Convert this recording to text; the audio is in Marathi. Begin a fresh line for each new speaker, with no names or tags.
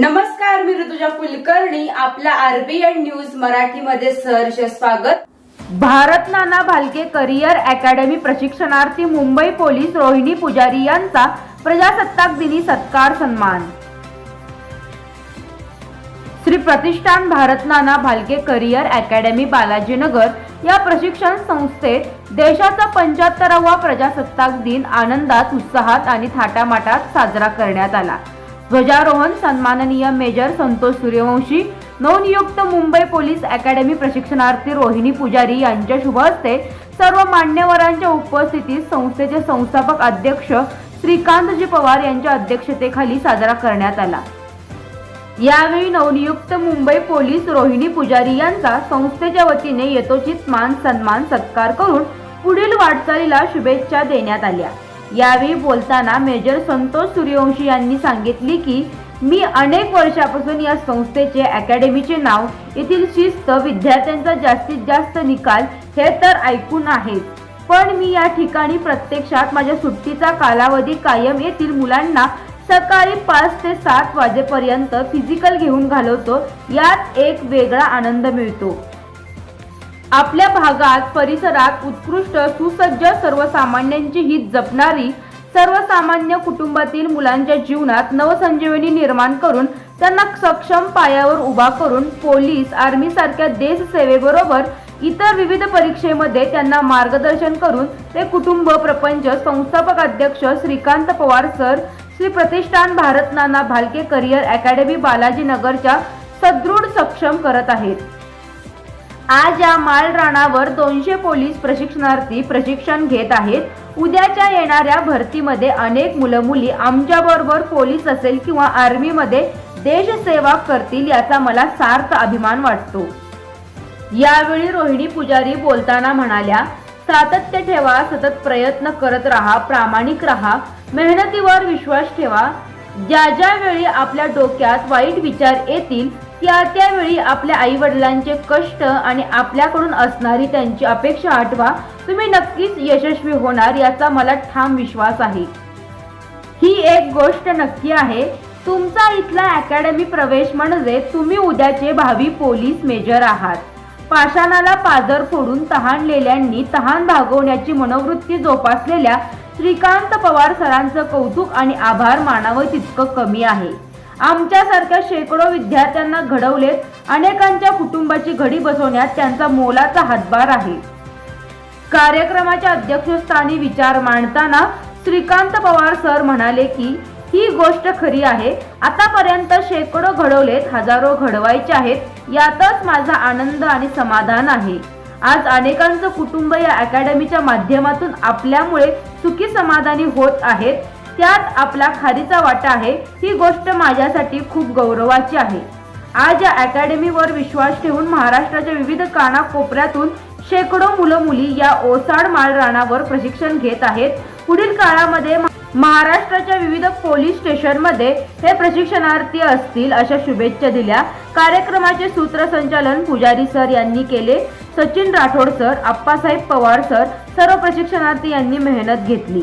नमस्कार मी ऋतुजा कुलकर्णी. आपल्या आरबीएन न्यूज मराठीमध्ये सहर्ष स्वागत.
भारत नाना भालके करिअर अकॅडमी प्रशिक्षणार्थी मुंबई पोलीस रोहिणी पुजारी यांचा प्रजासत्ताक दिनी सत्कार सन्मान. श्री प्रतिष्ठान भारत नाना भालके करिअर अकॅडमी बालाजीनगर या प्रशिक्षण संस्थेत देशाचा पंच्याहत्तरावा प्रजासत्ताक दिन आनंदात उत्साहात आणि थाटामाटात साजरा करण्यात आला. ध्वजारोहण सन्माननीय मेजर संतोष सूर्यवंशी नवनियुक्त मुंबई पोलीस अकॅडमी प्रशिक्षणार्थी रोहिणी पुजारी यांच्या शुभ हस्ते सर्व मान्यवरांच्या उपस्थितीत संस्थेचे संस्थापक अध्यक्ष श्रीकांतजी पवार यांच्या अध्यक्षतेखाली साजरा करण्यात आला. यावेळी नवनियुक्त मुंबई पोलीस रोहिणी पुजारी यांचा संस्थेच्या वतीने यथोचित मान सन्मान सत्कार करून पुढील वाटचालीला शुभेच्छा देण्यात आल्या. यावेळी बोलताना मेजर संतोष सूर्यवंशी यांनी सांगितले की मी अनेक वर्षापासून या संस्थेचे अकॅडमीचे नाव येथील शिस्त विद्यार्थ्यांचा जास्तीत जास्त निकाल हे तर ऐकून आहे पण मी या ठिकाणी प्रत्यक्षात माझ्या सुट्टीचा कालावधी कायम येथील मुलांना सकाळी पाच ते सात वाजेपर्यंत फिजिकल घेऊन घालवतो. यात एक वेगळा आनंद मिळतो. आपल्या भागात परिसरात उत्कृष्ट सुसज्ज सर्वसामान्यांची हित जपणारी सर्वसामान्य कुटुंबातील मुलांच्या जीवनात नवसंजीवनी निर्माण करून त्यांना सक्षम पायावर उभा करून पोलीस आर्मी सारख्या देश सेवेबरोबर इतर विविध परीक्षेमध्ये त्यांना मार्गदर्शन करून ते कुटुंब प्रपंच संस्थापक अध्यक्ष Shrikant Pawar sir Shri Pratishthan Bharat Nana Bhalke career academy Balaji नगरच्या सदृढ सक्षम करत आहेत. आज या मालराणावर दोनशे पोलीस प्रशिक्षणार्थी प्रशिक्षण घेत आहेत. उद्याच्या येणाऱ्या भरतीमध्ये अनेक मुलं मुली आमच्याबरोबर पोलीस असेल किंवा आर्मीमध्ये देशसेवा करतील याचा मला सार्थ अभिमान वाटतो. यावेळी रोहिणी पुजारी बोलताना म्हणाल्या सातत्य ठेवा सतत प्रयत्न करत राहा प्रामाणिक राहा मेहनतीवर विश्वास ठेवा. ज्या ज्या वेळी आपल्या डोक्यात वाईट विचार येतील त्या त्यावेळी आपल्या आई वडिलांचे कष्ट आणि आपल्याकडून असणारी त्यांची अपेक्षा आठवा तुम्ही नक्कीच यशस्वी होणार याचा मला ठाम विश्वास आहे. ही एक गोष्ट नक्की आहे. तुमचा इथला अकॅडमी प्रवेश म्हणजे तुम्ही उद्याचे भावी पोलीस मेजर आहात. पाषाणाला पाजर फोडून तहानलेल्यांनी तहान भागवण्याची मनोवृत्ती जोपासलेल्या श्रीकांत पवार सरांचं कौतुक आणि आभार मानावं तितकं कमी आहे. आमच्यासारख्या शेकडो विद्यार्थ्यांना घडवलेत अनेकांच्या कुटुंबाची घडी बसवण्यात त्यांचा मोलाचा हातभार आहे. कार्यक्रमाच्या अध्यक्षस्थानी विचार मांडताना श्रीकांत पवार सर म्हणाले की ही गोष्ट खरी आहे. आतापर्यंत शेकडो घडवलेत हजारो घडवायचे आहेत. यातच माझा आनंद आणि समाधान आहे. आज अनेकांचं कुटुंब या अकॅडमीच्या माध्यमातून आपल्यामुळे सुखी समाधानी होत आहेत. त्यात आपला खारीचा वाटा आहे ही गोष्ट माझ्यासाठी खूप गौरवाची आहे. आज या अकॅडमीवर विश्वास ठेवून महाराष्ट्राच्या विविध कानाकोपऱ्यातून शेकडो मुलं मुली या ओसाड माळ राणावर प्रशिक्षण घेत आहेत. पुढील काळामध्ये महाराष्ट्राच्या विविध पोलीस स्टेशनमध्ये हे प्रशिक्षणार्थी असतील अशा शुभेच्छा दिल्या. कार्यक्रमाचे सूत्रसंचालन पुजारी सर यांनी केले. सचिन राठोड सर आप्पासाहेब पवार सर सर्व प्रशिक्षणार्थी यांनी मेहनत घेतली.